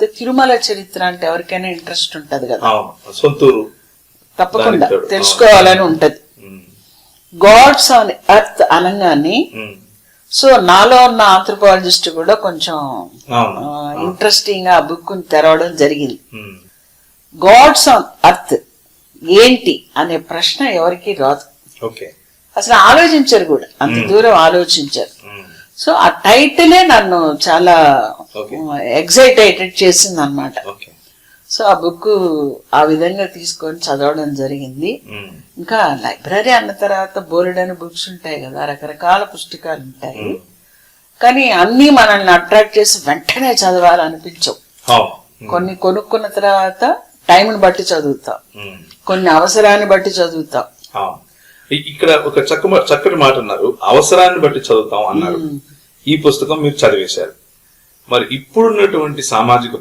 తిరుమల చరిత్ర అంటే ఎవరికైనా ఇంట్రెస్ట్ ఉంటది కదా. సొంతూరు. తప్పకుండా. తెలుసుకోవాలని ఉంటది. గాడ్స్ ఆన్ ఎర్త్ అనగానే సో నాలో ఉన్న ఆంథ్రోపాలజిస్ట్ కూడా కొంచెం ఇంట్రెస్టింగ్గా ఆ బుక్ తెరవడం జరిగింది. గాడ్స్ ఆన్ అర్త్ ఏంటి అనే ప్రశ్న ఎవరికి రాదు. ఓకే. అసలు ఆలోచించరు కూడా అంత దూరం ఆలోచించారు. సో ఆ టైటిలే నన్ను చాలా ఎగ్జైటెడ్ చేసింది అనమాట సో ఆ బుక్ ఆ విధంగా తీసుకొని చదవడం జరిగింది. ఇంకా లైబ్రరీ అన్న తర్వాత బోలెడని బుక్స్ ఉంటాయి కదా రకరకాల పుస్తకాలు ఉంటాయి. కానీ అన్నీ మనల్ని అట్రాక్ట్ చేసి వెంటనే చదవాలనిపించవు. కొన్ని కొనుక్కున్న తర్వాత టైంని బట్టి చదువుతాం. కొన్ని అవసరాన్ని బట్టి చదువుతాం. ఇక్కడ ఒక చక్క చక్కటి మాట అన్నారు. అవసరాన్ని బట్టి చదువుతాం అన్నారు. ఈ పుస్తకం మీరు చదివేశారు. మరి ఇప్పుడున్నటువంటి సామాజిక